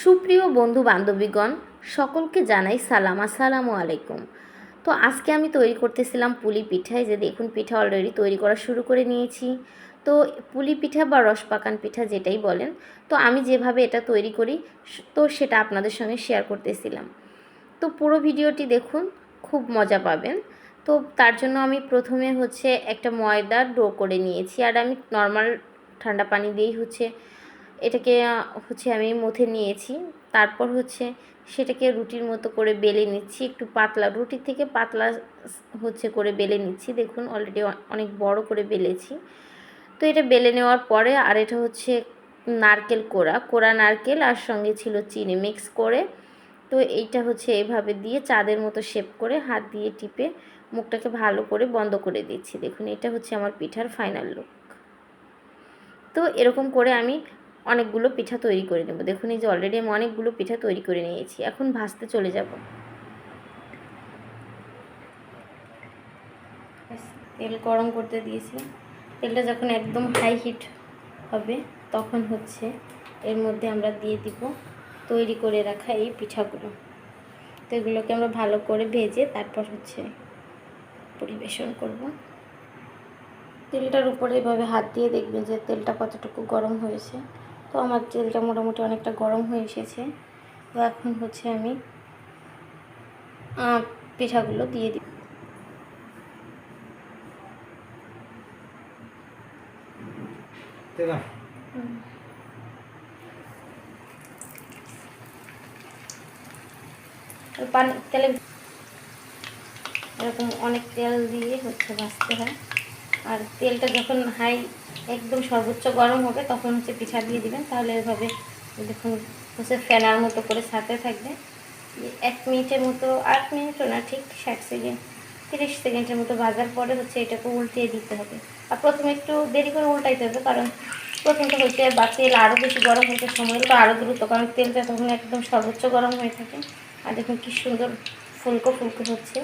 সুপ্রিয় বন্ধু বান্ধবীগণ সকলকে জানাই সালাম। আসসালামু আলাইকুম। তো আজকে আমি তৈরি করতেছিলাম পুলি পিঠায় যে দেখুন, পিঠা অলরেডি তৈরি করা শুরু করে নিয়েছি। তো পুলি পিঠা বা রসপাকান পিঠা যেটাই বলেন, তো আমি যেভাবে এটা তৈরি করি, তো সেটা আপনাদের সঙ্গে শেয়ার করতেছিলাম। তো পুরো ভিডিওটি দেখুন, খুব মজা পাবেন। তো তার জন্য আমি প্রথমে হচ্ছে একটা ময়দা ডো করে নিয়েছি। আর আমি নর্মাল ঠান্ডা পানি দিয়েই হচ্ছে এটাকে হচ্ছে আমি মথে নিয়েছি। তারপর হচ্ছে সেটাকে রুটির মতো করে বেলে নিচ্ছি। একটু পাতলা রুটির থেকে পাতলা হচ্ছে করে বেলে নিচ্ছি। দেখুন অলরেডি অনেক বড় করে বেলেছি। তো এটা বেলে নেওয়ার পরে আর এটা হচ্ছে নারকেল কোড়া। কোড়া নারকেল আর সঙ্গে ছিল চিনি মিক্স করে। তো এইটা হচ্ছে এইভাবে দিয়ে চাঁদের মতো শেপ করে হাত দিয়ে টিপে মুখটাকে ভালো করে বন্ধ করে দিচ্ছি। দেখুন, এটা হচ্ছে আমার পিঠার ফাইনাল লুক তো এরকম করে আমি অনেকগুলো পিঠা তৈরি করে নেব। দেখুন, এই যে অলরেডি আমি অনেকগুলো পিঠা তৈরি করে নিয়েছি। এখন ভাজতে চলে যাব। তেল গরম করতে দিয়েছি। তেলটা যখন একদম হাই হিট হবে, তখন হচ্ছে এর মধ্যে আমরা দিয়ে দিব তৈরি করে রাখা এই পিঠাগুলো। তো এগুলোকে আমরা ভালো করে ভেজে তারপর হচ্ছে পরিবেশন করব। তেলটার উপরে এভাবে হাত দিয়ে দেখবেন যে তেলটা কতটুকু গরম হয়েছে। তো আমার তেলটা মোটামুটি অনেকটা গরম হয়ে এসেছে। তো এখন হচ্ছে আমি পিঠাগুলো দিয়ে দিই। পানি তেলে এরকম অনেক তেল দিয়ে হচ্ছে ভাজতে হয়। আর তেলটা যখন হাই, একদম সর্বোচ্চ গরম হবে, তখন হচ্ছে পিঠা দিয়ে দিবেন। তাহলে এভাবে দেখুন, হচ্ছে ফেনার মতো করে সাথে থাকবে। এক মিনিটের মতো, আট মিনিটও না, ঠিক ষাট সেকেন্ড, তিরিশ সেকেন্ডের মতো ভাজার পরে হচ্ছে এটাকে উল্টিয়ে দিতে হবে। আর প্রথমে একটু দেরি করে উল্টাইতে হবে, কারণ প্রথমটা হচ্ছে বা তেল আরও বেশি গরম হতে সময় তো আরও দ্রুত, কারণ তেলটা তখন একদম সর্বোচ্চ গরম হয়ে থাকে। আর দেখুন কী সুন্দর ফুলকো ফুলকো হচ্ছে।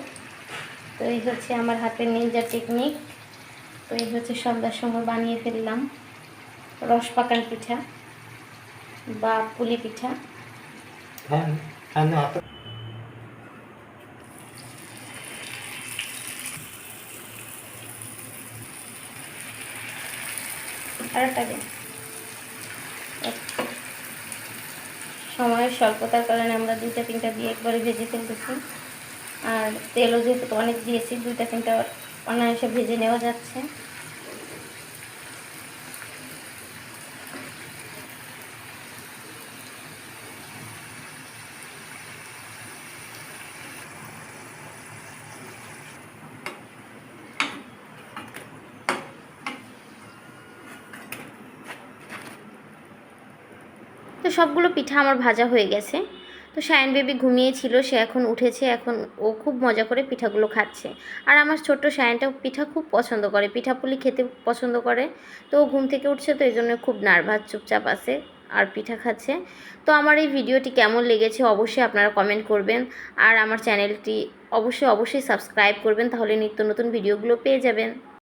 তো এই হচ্ছে আমার হাতের নিনজা টেকনিক তো এই হচ্ছে সন্ধ্যার সময় বানিয়ে ফেললাম। রস পাকান পিঠা বা পুলি পিঠা। একটা দিন। সময়ের স্বল্পতার কারণে আমরা দুইটা তিনটা দিয়ে একবারে ভেজে ফেলতেছি। আর তেলও যেহেতু অনেক দিয়েছি দুইটা তিনটা অনায়াসে ভেজে নেওয়া যাচ্ছে। তো সবগুলো পিঠা আমার ভাজা হয়ে গেছে। তো শায়ন বেবি ঘুমিয়েছিল, সে এখন উঠেছে, এখন ও খুব মজা করে পিঠাগুলো খাচ্ছে। আর আমার ছোট্ট শায়নটা পিঠা খুব পছন্দ করে, পিঠাপুলি খেতে পছন্দ করে। তো ও ঘুম থেকে উঠছে, তো এই জন্য খুব নার্ভাস, চুপচাপ আছে আর পিঠা খাচ্ছে। তো আমার এই ভিডিওটি কেমন লেগেছে অবশ্যই আপনারা কমেন্ট করবেন। আর আমার চ্যানেলটি অবশ্যই অবশ্যই সাবস্ক্রাইব করবেন, তাহলে নিত্য নতুন ভিডিওগুলো পেয়ে যাবেন।